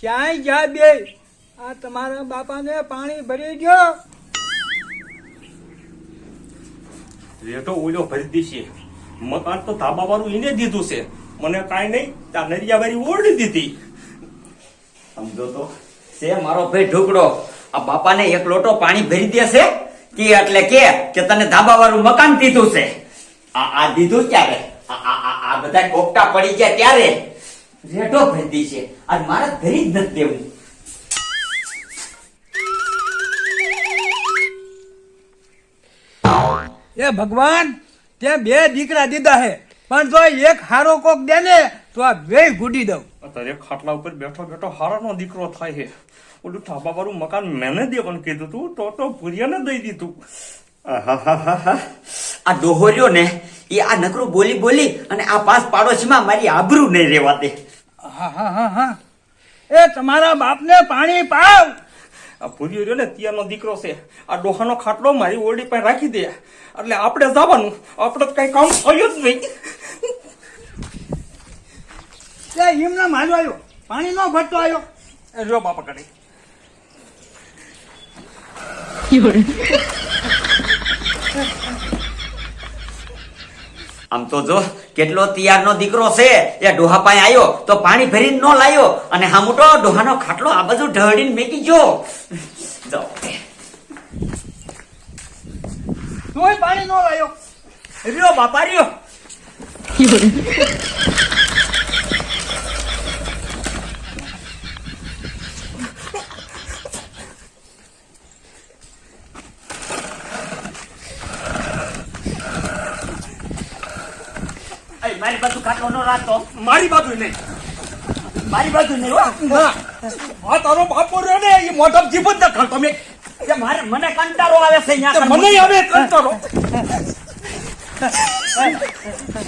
ક્યાંય જા બે? આ તમારા બાપાને પાણી ભરી ગયો રેટો ઓલો ભરી દીશે મકાન તો ધાબા વાળું એને દીધું છે. મને કાંઈ નહીં ત્યાં નરિયા વાળી ઓરડી દીધી. સમજો તો. છે મારો ભાઈ ઢુકડો આ બાપાને એક લોટો પાણી ભરી દેશે કે એટલે કે કે તને ધાબા વાળું મકાન દીધું છે. આ આ દીધું ક્યારે? આ આ આ- આ બધા કોકટા પડી ગયા ત્યારે રેટો ભરી છે. આજ મારા ધરી જ નથી દેવું. એ ભગવાન ત્યાં બે દીકરા દીધા હે. પણ જો એક હારો કોક દે ને તો આ બે ગુડી દઉં. અત્યારે ખાટલા ઉપર બેઠો બેઠો હારાનો દીકરો થાય છે ઓલું ઠાબા વાળું મકાન મેને દેવાનું કીધું તું તો તો ભૂરિયાને દઈ દીધું. આ ડોહોર્યો ને એ આ નકરું બોલી બોલી અને આ પાસ પાડોશીમાં મારી આબરૂ નહીં રહેવા દે. હા હા હા હા. એ તમારા બાપને પાણી પાવ. આ ભૂલ્યો રહ્યો ને ત્યાંનો દીકરો છે. આ ડોહાનો ખાટલો મારી ઓરડી પાસે રાખી દે. એટલે આપણે જવાનું. આપણે તો કઈ કામ થયું જ નહીં. એ હિમનો માજો આવ્યો પાણી નો ઘટતો આવ્યો એ રહ્યો બાપા કરે આમ તો જો કેટલો તિયારનો દીકરો છે એ ડોહા પાસે આવ્યો તો પાણી ભરીને નો લાયો અને હા મોટો ડોહાનો ખાટલો આ બાજુ ઢળીને મેકી ગયો. જો. તોય પાણી ન લાયો. રહ્યો બાપા રહ્યો. મારી બાજુ ખાટલો નો રાખતો મારી બાજુ નહીં. મારી બાજુ નહીં હો. ના. આ તારો બાપો રહ્યો ને એ મોઢા જીભ જ ન તમે. મારે મને કંટારો આવે છે અહીંયા મને આવે કંટારો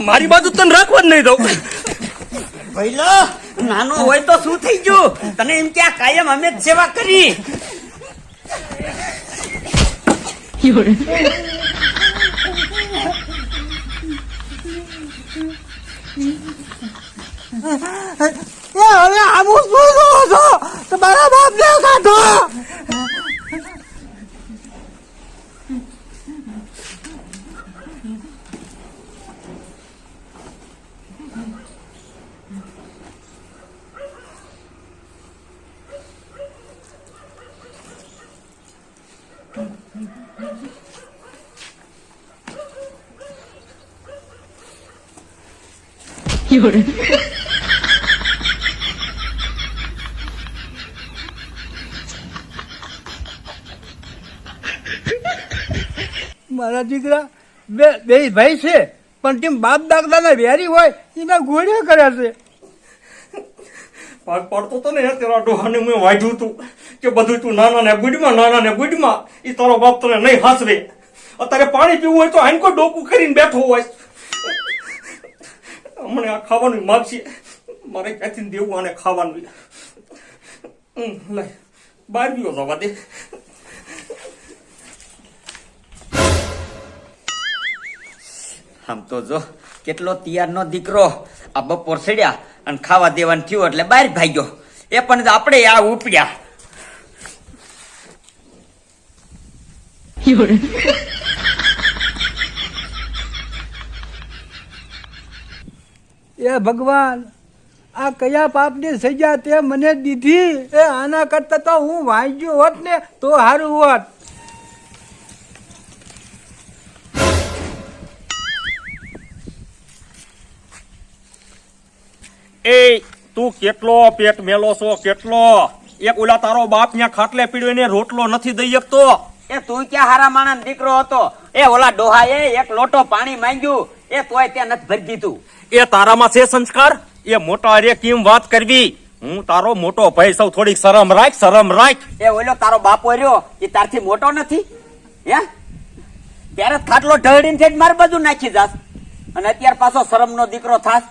મારી બાજુ તને રાખવા જ નહીં દઉં. ભઈલો નાનો હોય તો શું થઈ ગયું? તને એમ કે આ કાયમ અમે જ સેવા કરી. એ હવે આવું શું જોવો છો? તમારા બાપને કાઢો મારા દીકરા બે બે ભાઈ છે પણ તેમ બાપ દાદાના વેરી હોય એના ગોળે કર્યા છે. પાક પડતો તો ને તેરા ડોહાને મેં વાંચ્યું તું કે બધું તું નાના ને ગુડમાં નાના ને ગુડમાં એ તારો બાપ તને નહીં હાસવે. અત્યારે પાણી પીવું હોય તો હાઈકો ડોકું કરીને બેઠો હોય. હમણે આ ખાવાનું માગશે મારે ક્યાંથી દેવું આને ખાવાનું? લાય બહાર ગયો જવા દે. આમ તો જો, કેટલો તિયારનો દીકરો. આ બપોર સડ્યા અને ખાવા દેવાનું થયું એટલે બહાર ભાગ્યો. એ પણ આપણે આ ઉપડ્યા. એ ભગવાન આ કયા પાપની સજા તે મને દીધી? એ આના કરતા તો હું વાંચ્યું હોત ને તો સારું હોત. એ તું કેટલો પેટ મેલો છો કેટલો? એક ઓલા તારો બાપ ત્યાં ખાટલે પીડ્યો ને રોટલો નથી દઈ શકતો. એ તું ક્યાં હારા માણસ દીકરો હતો? એ ઓલા ડોહાએ એક લોટો પાણી માંગ્યું. એ તોય ત્યાં નથી ભરી દીધું. એ તારામાં છે સંસ્કાર? એ મોટા અરે કેમ વાત કરવી? હું તારો મોટો ભાઈ સૌ થોડીક શરમ રાખ શરમ રાખ. એ ઓલો તારો બાપો રહ્યો એ તારથી મોટો નથી? હે? ત્યારે ખાટલો ઢળીને છે મારે બધું નાખી જાસ અને અત્યાર પાછો શરમનો દીકરો થાસ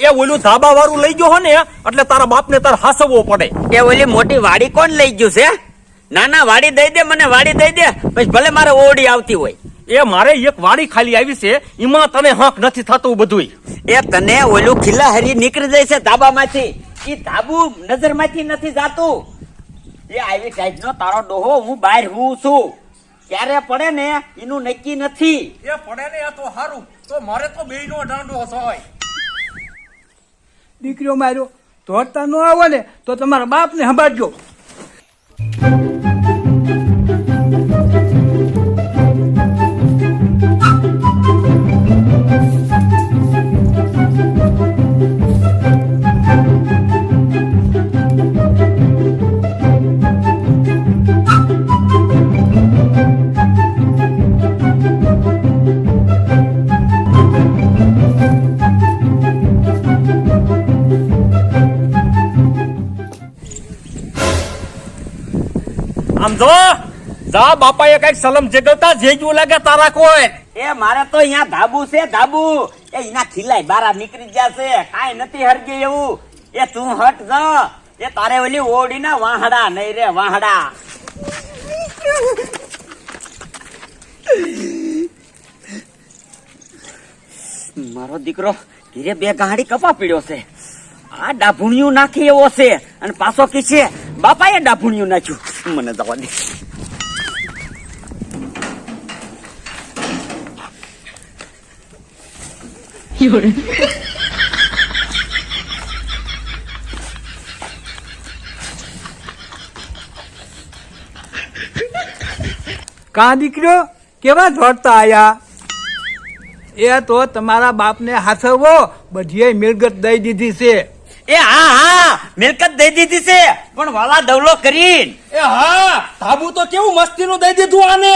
એ ઓલું ધાબા વાળું લઈ ગયો હો ને એટલે તારા બાપને તાર હાસવવો પડે. એ ઓલી મોટી વાડી કોણ લઈ ગયું છે? નાના ના વાડી દઈ દે મને વાડી દઈ દે પછી ભલે મારે ઓડી આવતી હોય. એ મારે એક વાડી ખાલી આવી છે એમાં તને હક નથી થતું બધુંય. એ તને ઓલું ખીલા હરી નીકળી જાય છે ધાબામાંથી. એ ધાબુ નજરમાંથી નથી જાતું. એ આવી ટાઈપનો તારો ડોહો હું બહાર હું છું. ક્યારે પડે ને એનું નક્કી નથી. એ પડે ને આ તો સારું તો મારે તો બેયનો દાંડો હોય. દીકરીઓ માર્યો ધોરતા ન આવો ને તો તમારા બાપને સંભાળજો. જો, જા બાપા એ કંઈક સલમ જગવતા જેવું લાગે તારા કોઈ. એ, મારે તો અહીંયા ધાબુ છે, ધાબુ. એ, એના ખીલાય બારા નીકળી ગયા છે. કાંઈ નથી હરગે એવું. એ, તું હટ જ. એ, તારે ઓલી ઓડીના વાહડા, નહીં રે વાહડા. મારો દીકરો ધીરે બે ગાડી કપા પીડ્યો છે. આ ડાભુણિયું નાખી એવો છે. અને પાછો કી છે, બાપાએ ડાભુણિયું નાખ્યું. મને જવા દે કા દીકરો કેવા દોડતા આયા? એ તો તમારા બાપને હાથવો બધીએ મિલકત દઈ દીધી છે. એ હા હા મિલકત દઈ દીધી છે પણ વાલા દવલો કરીને. એ હા ધાબુ તો કેવું મસ્તીનું દઈ દીધું આને?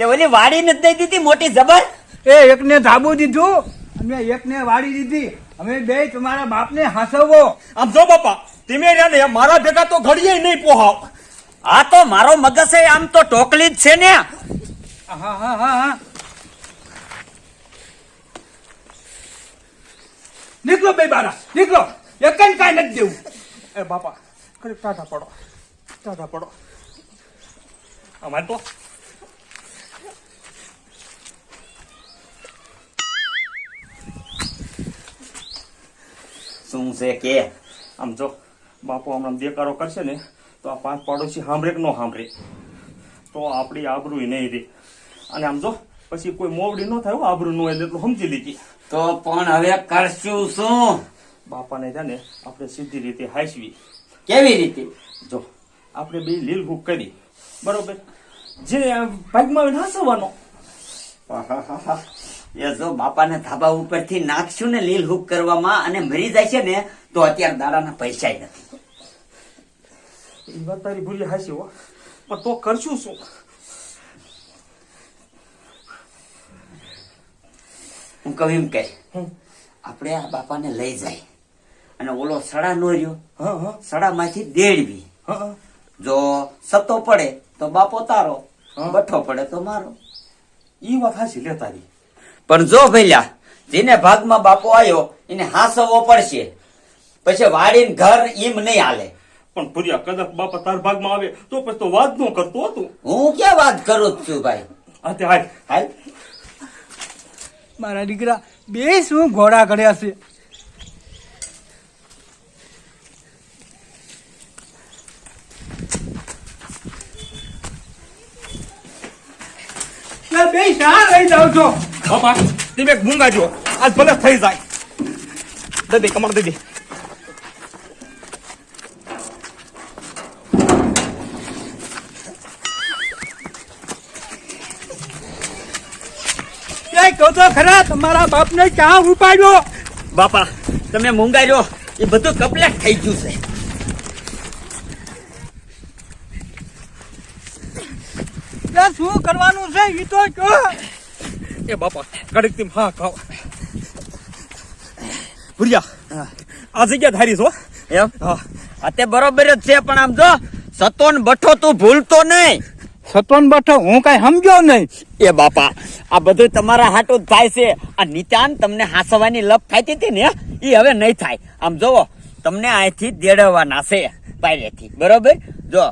તે ઓલી વાડી ને દઈ દીધી મોટી જબર? એ એકને ધાબુ દીધું અને એકને વાડી દીધી. અમે બે તમારા બાપને હાથવવો આમ જો બાપા તમે રહ્યા ને મારા ભેગા તો ઘડીએ નહીં પોહાવ. આ તો મારો મગજ છે આમ તો ટોકલી જ છે ને. હા હા હા હા. નીકળો બે બારા, નીકળો. એક કાંઈ નથી દેવું. એ બાપા ખરી ટાટા પડો ટાટા પડો. અમારે તો શું છે કે? આમ જો, બાપુ હમણાં દેકારો કરશે ને, તો આ પાંચ પાડોશી સાંભળે કે ન સાંભળે તો આપણી આબરૂ નહીં રહે. અને આમ જો, પછી કોઈ મોવડી ન થાય આબરૂ ન હોય એટલું સમજી લીધી તો પણ હવે કરશું શું? બાપાને છે ને આપણે સીધી રીતે હાંસવી. કેવી રીતે? જો આપણે બે લીલ ભૂખ કરી. બરોબર? જે ભાગમાં હસવાનો એ જો બાપાને ધાબા ઉપરથી નાખશું ને લીલ હુક કરવામાં અને મરી જાય છે ને તો અત્યારે દાડાના પૈસા નથી. એ વાત તારી ભૂલી હાસી હો. પણ તો કરશું શું? હું કહું એમ કે આપણે આ બાપાને લઈ જાય. અને ઓલો સડા નો રહ્યો હા હા. સડામાંથી દેડવી. હા જો સતો પડે તો બાપો તારો હા. બઠ્ઠો પડે તો મારો. ઈ વાત હાસી લે તારી. પણ જો ભેલ્યા જેને ભાગમાં બાપો આવ્યો એને હાસવો પડશે. પછી વાડીને ઘર એમ નહીં હાલે. પણ ભૂરિયા કદાચ બાપા તાર ભાગમાં આવે તો પછી તો વાત ન કરતો હતું. હું ક્યાં વાત કરું જ છું ભાઈ? હાલ. હાલ. મારા દીકરા બે શું ઘોડા કર્યા છે. બે શા લઈ જાવ છો. બાપા તમે આજ ભલે થઈ જાય. દે કમર દે એ કહો તો ખરા? તમારા બાપને ક્યાં ઉપાડ્યો? બાપા તમે મુંગાર્યો એ બધું કપલેટ થઈ ગયું છે. શું કરવાનું છે? એ તો કહો. એ બાપા કડકથી હા ખાઓ ભૂરિયા આ જગ્યા ધારી છો એમ? હા. આ તે બરોબર જ છે પણ આમ જો સતોન બઠો તું ભૂલતો નહીં. સતોન બઠો હું કઈ સમજ્યો નહીં. એ બાપા આ બધું તમારા હાટું જ થાય છે. આ નિતાન તમને હાસવાની લપ ખાતી હતી ને એ હવે નહીં થાય. આમ જોવો તમને અહીંથી દેડવાના છે પાયરેથી બરોબર? જો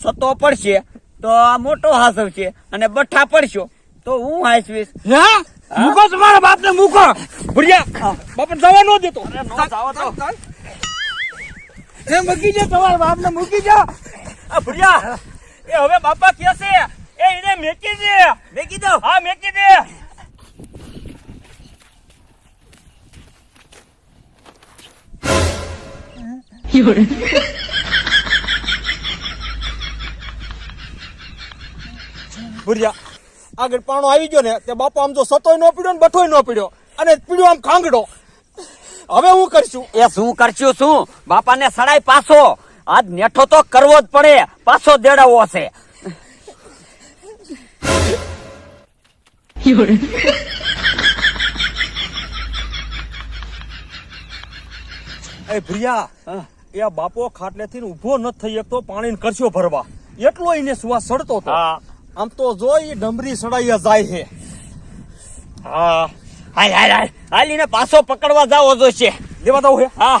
સતો પડશે તો આ મોટો હાસવ છે અને બઠ્ઠા પડશો તો હું હાસવીશ. હા? મૂકો તમારા બાપને મૂકો. ભુરિયા બાપા જવા ન દેતો એ મૂકી જા તમારા બાપને મૂકી જા આ ભુરિયા એ હવે બાપા કે છે એ એને મેકી દે. મેકી દો હા મેકી દે. ભુરિયા આગળ પાણો આવી ગયો ને તે બાપા આમ જો સતોય નો પીડ્યો ને બઠોય નો પીડ્યો અને પીડ્યો આમ ખાંગડો. હવે હું કરશું? એ શું કરશું શું બાપાને સડાય પાછો. આજ નેઠો તો કરવો જ પડે. પાછો દેડાવો છે. એ ભુરિયા એ બાપો ખાટલેથી ઊભો ન થઈ શકતો પાણી કરશો ભરવા. એટલો એને સુવા સડતો હતો. હા. આમ તો જોઈ ડમરી સડાઈ જાય છે. હા. હાલ હાલ હાલ. હાલીને પાછો પકડવા જાવો જોઈશે દેવા દઉં હે? હા.